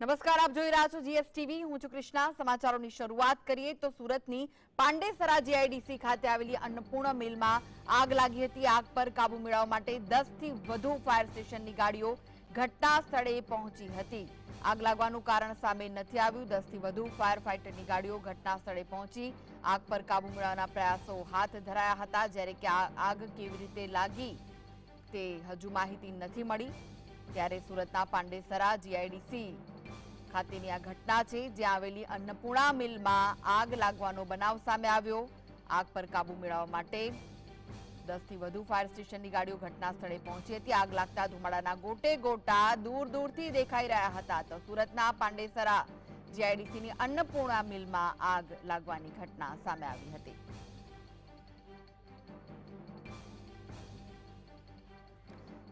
નમસ્કાર, આપ જોઈ રહ્યા છો જીએસટીવી. હું છું કૃષ્ણા. સમાચારોની શરૂઆત કરીએ તો સુરતની પાંડેસરા જીઆઈડીસી ખાતે આવેલી અન્નપૂર્ણ મિલમાં આગ લાગી હતી. આગ પર કાબુ મેળવવા માટે 10 થી વધુ ફાયર સ્ટેશનની ગાડીઓ ઘટના સ્થળે પહોંચી હતી. આગ લાગવાનું કારણ સામે નથી આવ્યું. 10 થી વધુ ફાયર ફાઇટરની ગાડીઓ ઘટના સ્થળે પહોંચી. આગ પર કાબુ મેળવવાના પ્રયાસો હાથ ધરાયા હતા. જ્યારે કે આગ કેવી રીતે લાગી તે હજુ માહિતી નથી મળી. ત્યારે સુરતના પાંડેસરા જીઆઈડીસી ખાતેની આ ઘટના છે, જ્યાં આવેલી અન્નપૂર્ણા મિલમાં આગ લાગવાનો બનાવ સામે આવ્યો. આગ પર કાબુ મેળવવા માટે દસથી વધુ ફાયર સ્ટેશનની ગાડીઓ ઘટના સ્થળે પહોંચી હતી. આગ લાગતા ધુમાડાના ગોટે ગોટા દૂર દૂરથી દેખાઈ રહ્યા હતા. તો સુરતના પાંડેસરા જીઆઈડીસીની અન્નપૂર્ણા મિલમાં આગ લાગવાની ઘટના સામે આવી હતી.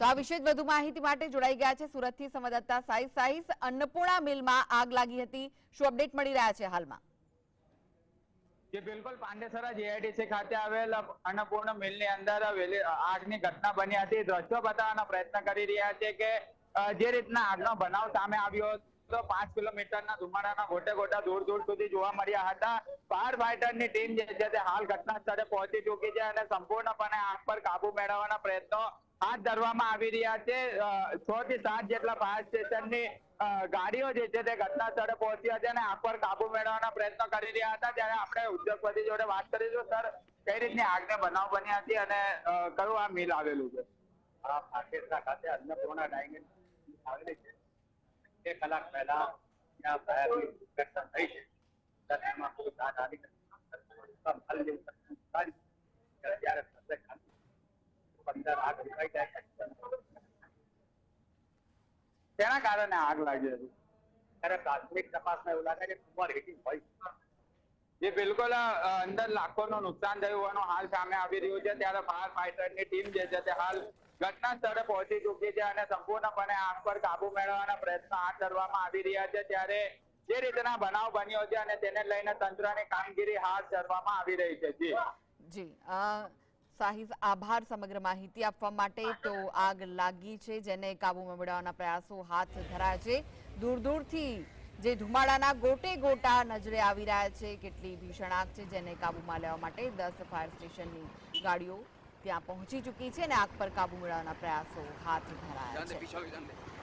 આ વિશે વધુ માહિતી માટે જોડાઈ ગયા છે સુરતથી સંવાદદાતા સાઈ સાઈસ. અન્નપૂર્ણા મિલમાં આગ લાગી હતી. શું અપડેટ મળી રહ્યા છે હાલમાં? બિલકુલ પાંડેસરા જીઆઈડીસી ખાતે આવેલ અન્નપૂર્ણ મિલની અંદર વેલી આગની ઘટના બની હતી. દ્રશ્યો બતાવવાનો પ્રયત્ન કરી રહ્યા છે કે જે રીતના આગનો બનાવ સામે આવ્યો તો પાંચ કિલોમીટરના ધુમાડાના ગોટે ગોટા દૂર દૂર સુધી જોવા મળ્યા હતા. ફાયર ફાઈટરની ટીમ જે છે તે હાલ ઘટના સ્થળે પહોંચી ચૂકી છે અને સંપૂર્ણપણે આગ પર કાબુ મેળવવાના પ્રયત્નો હાથ ધરવામાં આવી રહ્યા છે. છ થી સાત જેટલા ફાયર સ્ટેશનની ગાડીઓ જે છે તે ઘટના સ્થળે પહોંચી હતી અને આગ પર કાબુ મેળવવાના પ્રયત્નો કરી રહ્યા હતા. ત્યારે આપણે ઉદ્યોગપતિ જોડે વાત કરીશું, સર, કઈ રીતની આગને બનાવ બની હતી અને કયું આ મિલ આવેલું છે? આ આવેલી છે. બે કલાક પહેલા ત્યાં થઈ છે. તેના કારણે આગ લાગી હતી ત્યારે પ્રાથમિક તપાસમાં એવું લાગે છે કુમાર હીટિંગ હોય જે બિલકુલ અંદર અંદર લાખોનું નુકસાન થયું હોવાનું હાલ સામે આવી રહ્યું છે ત્યારે ફાયર ફાઈટરની ટીમ જે છે તે હાલ ઘટના સ્થળે પહોંચી ચૂકી છે અને સંપૂર્ણપણે આગ પર કાબુ મેળવવાના પ્રયત્નો હાથ ધરવામાં આવી રહ્યા છે ત્યારે જે રીતના બનાવ બન્યો છે અને તેને લઈને તંત્રની કામગીરી હાથ ધરવામાં આવી રહી છે. જી. જી. અ, સાહિસ આભાર સમગ્ર માહિતી આપવા માટે તો આગ લાગી છે જેને કાબૂમાં મેળવવાના પ્રયાસો હાથ ધરાયા છે. દૂર દૂરથી જે ધુમાડાના ગોટે ગોટા નજરે આવી રહ્યા છે કેટલી ભીષણ આગ છે જેને કાબૂમાં લેવા માટે દસ ફાયર સ્ટેશનની ગાડીઓ ત્યાં પહોંચી ચૂકી છે અને આગ પર કાબુ મેળવવાના પ્રયાસો હાથ ધરાયા છે.